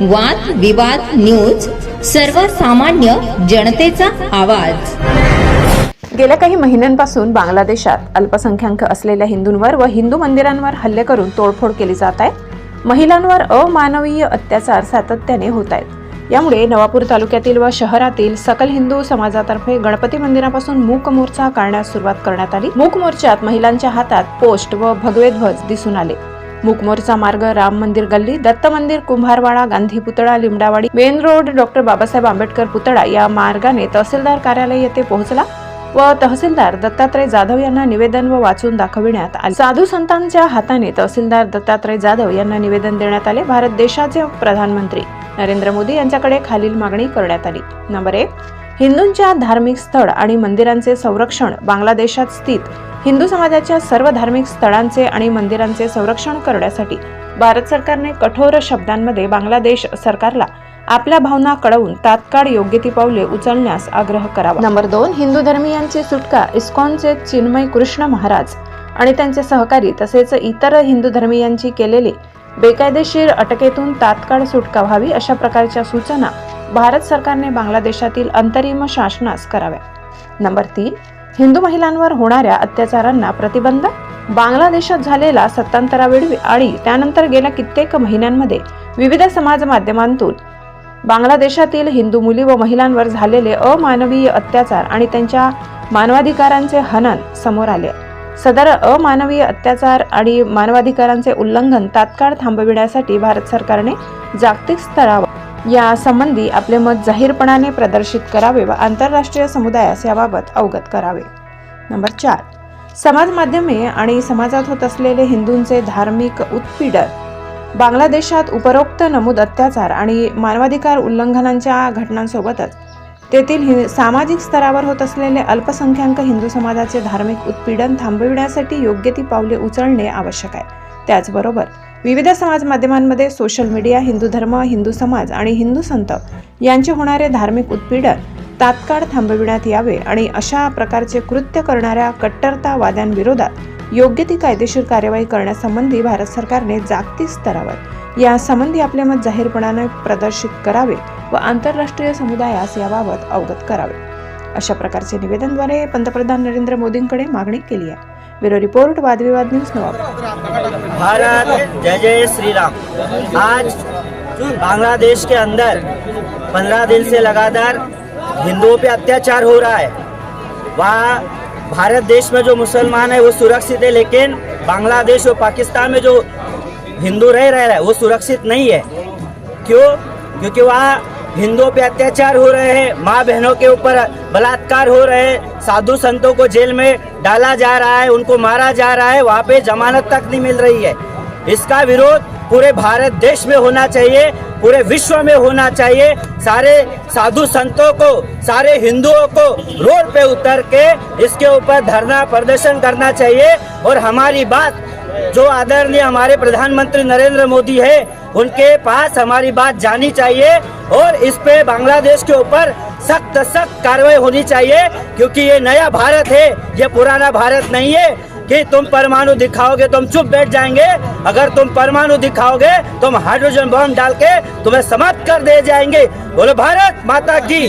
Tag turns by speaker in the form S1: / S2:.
S1: वाद विवाद न्यूज सर्वसामान्य जनतेचा आवाज.
S2: गेल्या काही महिन्यांपासून बांगलादेशात अल्पसंख्याक असलेल्या हिंदूंवर व हिंदू मंदिरांवर हल्ले करून तोडफोड केली जात आहे. महिलांवर अमानवीय अत्याचार सातत्याने होत आहेत. यामुळे नवापूर तालुक्यातील व शहरातील सकल हिंदू समाजातर्फे गणपती मंदिरापासून मूक मोर्चा काढण्यास सुरुवात करण्यात आली. मूक मोर्चात महिलांच्या हातात पोस्ट व भगवे ध्वज दिसून आले. मुकमोरचा मार्ग राम मंदिर गल्ली दत्त मंदिर कुंभारवाडा गांधी पुतळा Limdawadi main road doctor Babasaheb Ambedkar पुतळा या मार्गाने तहसीलदार कार्यालय येथे पोहोचला व तहसीलदार दत्तात्रय जाधव यांना निवेदन व वाचून दाखविण्यात आले. साधू संतांच्या हाताने तहसीलदार दत्तात्रय जाधव यांना निवेदन देण्यात आले. भारत देशाचे प्रधानमंत्री नरेंद्र मोदी यांच्याकडे खालील मागणी करण्यात आली. नंबर एक हिंदूंच्या धार्मिक स्थळ आणि मंदिरांचे संरक्षण बांगलादेशात स्थित हिंदू समाजाच्या सर्व धार्मिक स्थळांचे आणि मंदिरांचे संरक्षण करण्यासाठी भारत सरकारने कठोर शब्दांमध्ये बांगलादेश सरकारला आपल्या भावना कळवून तात्काळ योग्य ती पावले उचलण्यास आग्रह करावा. नंबर दोन हिंदू धर्मियांची सुटका इस्कॉनचे चिन्मय कृष्ण महाराज आणि त्यांचे सहकारी तसेच इतर हिंदू धर्मीयांची केलेली बेकायदेशीर अटकेतून तात्काळ सुटका व्हावी अशा प्रकारच्या सूचना भारत सरकारने बांगलादेशातील अंतरिम शासनास कराव्या. नंबर तीन हिंदू महिलांवर होणाऱ्या अत्याचारांना प्रतिबंध? बांगलादेशात झालेला सत्तांतरावेळी आणि त्यानंतर गेल्या कित्येक महिन्यांमध्ये विविध समाज माध्यमांतून बांगलादेशातील हिंदू मुली व महिलांवर झालेले अमानवीय अत्याचार आणि त्यांच्या मानवाधिकारांचे हनन समोर आले. सदर अमानवीय अत्याचार आणि मानवाधिकारांचे उल्लंघन तात्काळ थांबविण्यासाठी भारत सरकारने जागतिक स्तरावर यासंबंधी आपले मत जाहीरपणाने प्रदर्शित करावे व आंतरराष्ट्रीय समुदायास याबाबत अवगत करावे. नंबर चार. समाज माध्यमे आणि समाजात होत असलेले हिंदूंचे धार्मिक उत्पीडन. बांगलादेशात उपरोक्त नमूद अत्याचार आणि मानवाधिकार उल्लंघनांच्या घटनांसोबतच तेथील हि- सामाजिक स्तरावर होत असलेले अल्पसंख्याक हिंदू समाजाचे धार्मिक उत्पीडन थांबविण्यासाठी योग्य ती पावले उचलणे आवश्यक आहे. त्याचबरोबर विविध समाज माध्यमांमध्ये सोशल मीडिया हिंदू धर्म हिंदू समाज आणि हिंदू संत यांचे होणारे धार्मिक उत्पीडन तात्काळ थांबविण्यात यावे आणि अशा प्रकारचे कृत्य करणाऱ्या कट्टरतावाद्यांविरोधात योग्य ती कायदेशीर कार्यवाही करण्यासंबंधी भारत सरकारने जागतिक स्तरावर या संबंधी आपले मत जाहीरपणाने प्रदर्शित करावे व आंतरराष्ट्रीय समुदायास याबाबत अवगत करावे. अशा प्रकारचे निवेदनद्वारे पंतप्रधान नरेंद्र मोदींकडे मागणी केली आहे. Bureau report Vadvivad news Nawab.
S3: Bharat, जय जय श्री राम आज बांग्लादेश के अंदर पंद्रह दिन से लगातार हिंदुओं पे अत्याचार हो रहा है। वहाँ भारत देश में जो मुसलमान है, वो सुरक्षित है, लेकिन बांग्लादेश और पाकिस्तान में जो हिंदू रह रहे हैं, वो सुरक्षित नहीं है। क्यों? क्योंकि वहाँ हिंदुओं पे अत्याचार हो रहे हैं, माँ बहनों के ऊपर बलात्कार हो रहे हैं, साधु संतों को जेल में डाला जा रहा है, उनको मारा जा रहा है, वहाँ पे जमानत तक नहीं मिल रही है। इसका विरोध पूरे भारत देश में होना चाहिए, पूरे विश्व में होना चाहिए। सारे साधु संतों को, सारे हिंदुओं को रोड पे उतर के इसके ऊपर धरना प्रदर्शन करना चाहिए और हमारी बात जो आदरणीय हमारे प्रधानमंत्री नरेंद्र मोदी है, उनके पास हमारी बात जानी चाहिए और इस पे बांग्लादेश के ऊपर सख्त सख्त कार्रवाई होनी चाहिए, क्योंकि ये नया भारत है, ये पुराना भारत नहीं है कि तुम परमाणु दिखाओगे, तुम चुप बैठ जाएँगे। अगर तुम परमाणु दिखाओगे, तुम हाइड्रोजन बम डाल के तुम्हें समाप्त कर दे जाएँगे। बोलो भारत माता की